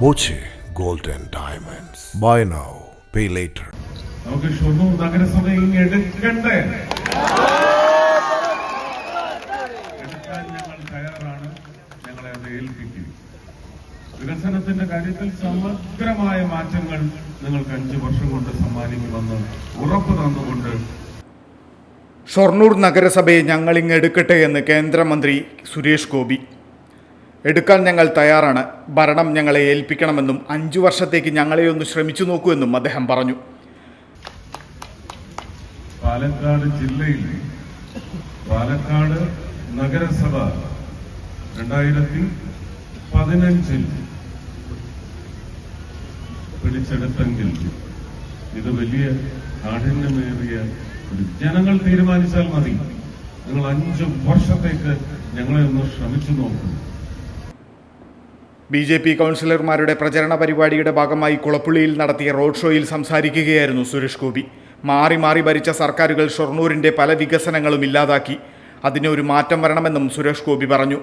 Boche gold and diamonds buy now pay later നമുക്ക് ഷൊർണൂർ നഗരസഭ ഇങ്ങ് എടുക്കണ്ടേ? എടുക്കാൻ ഞങ്ങൾ തയ്യാറാണ്. ഞങ്ങളെ അത് ഏൽപ്പിക്കും വികസനത്തിന്റെ കാര്യത്തിൽ സമഗ്രമായ മാറ്റങ്ങൾ നിങ്ങൾക്ക് അഞ്ചു വർഷം കൊണ്ട് സമ്മാനിക്കുമെന്ന് ഉറപ്പ് തന്നുകൊണ്ട് ഷൊർണൂർ നഗരസഭയെ ഞങ്ങളിങ്ങെടുക്കട്ടെ എന്ന് കേന്ദ്രമന്ത്രി സുരേഷ് ഗോപി. എടുക്കാൻ ഞങ്ങൾ തയ്യാറാണ്. ഭരണം ഞങ്ങളെ ഏൽപ്പിക്കണമെന്നും അഞ്ചു വർഷത്തേക്ക് ഞങ്ങളെ ഒന്ന് ശ്രമിച്ചു നോക്കൂ എന്നും അദ്ദേഹം പറഞ്ഞു. പാലക്കാട് ജില്ലയിൽ പാലക്കാട് നഗരസഭ രണ്ടായിരത്തി പതിനഞ്ചിൽ പിടിച്ചെടുത്തെങ്കിൽ ഇത് വലിയ കാഠിന്യമേറിയ ജനങ്ങൾ തീരുമാനിച്ചാൽ മതി. നിങ്ങൾ അഞ്ചു വർഷത്തേക്ക് ഞങ്ങളെ ഒന്ന് ശ്രമിച്ചു നോക്കൂ. ബി ജെ പി കൗൺസിലർമാരുടെ പ്രചരണ പരിപാടിയുടെ ഭാഗമായി കുളപ്പുള്ളിയിൽ നടത്തിയ റോഡ് ഷോയിൽ സംസാരിക്കുകയായിരുന്നു സുരേഷ് ഗോപി. മാറി മാറി ഭരിച്ച സർക്കാരുകൾ ഷൊർണൂരിന്റെ പല വികസനങ്ങളും ഇല്ലാതാക്കി. അതിനൊരു മാറ്റം വരണമെന്നും സുരേഷ് ഗോപി പറഞ്ഞു.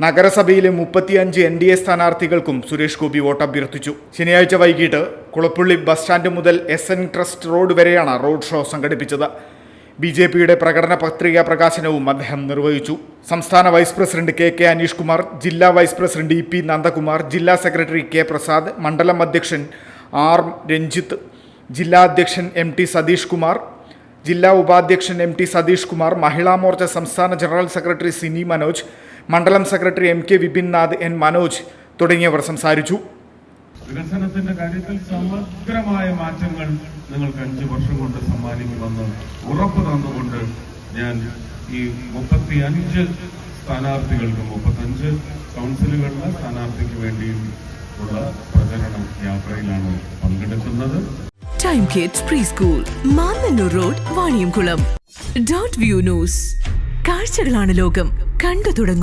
നഗരസഭയിലെ മുപ്പത്തിയഞ്ച് എൻ ഡി എ സ്ഥാനാർത്ഥികൾക്കും സുരേഷ് ഗോപി വോട്ട് അഭ്യർത്ഥിച്ചു ശനിയാഴ്ച വൈകിട്ട് കുളപ്പുള്ളി ബസ് സ്റ്റാൻഡ് മുതൽ എസ് എൻ ട്രസ്റ്റ് റോഡ് വരെയാണ് റോഡ് ഷോ സംഘടിപ്പിച്ചത്. ബി ജെ പിയുടെ പ്രകടന പത്രിക പ്രകാശനവും അദ്ദേഹം നിർവഹിച്ചു. സംസ്ഥാന vice president K K Aneesh Kumar ജില്ലാ vice president E P Nandakumar ജില്ലാ സെക്രട്ടറി കെ പ്രസാദ് മണ്ഡലം അധ്യക്ഷൻ ആർ രഞ്ജിത്ത് ജില്ലാ അധ്യക്ഷൻ എം ടി സതീഷ് കുമാർ ജില്ലാ ഉപാധ്യക്ഷൻ എം ടി സതീഷ് കുമാർ മഹിളാ മോർച്ച സംസ്ഥാന ജനറൽ സെക്രട്ടറി സിനി മനോജ് മണ്ഡലം secretary M K Vipinnath N Manoj തുടങ്ങിയവർ സംസാരിച്ചു. വികസനത്തിന്റെ കാര്യത്തിൽ സമഗ്രമായ മാറ്റങ്ങൾ നിങ്ങൾക്ക് അഞ്ചു വർഷം കൊണ്ട് സമ്മാനിക്കുമെന്ന് ഉറപ്പ് തന്നുകൊണ്ട് ഞാൻ ഈ മുപ്പത്തി അഞ്ച് സ്ഥാനാർത്ഥികൾക്ക് മുപ്പത്തഞ്ച് കൗൺസിലുകളിലെ സ്ഥാനാർത്ഥിക്ക് വേണ്ടിയും ഉള്ള പ്രചരണ യാത്രയിലാണ് പങ്കെടുക്കുന്നത്. Time kids pre school Mannanur road Vaniyamkulam dot view news കാഴ്ചകളാണ് ലോകം. കണ്ടു തുടങ്ങും.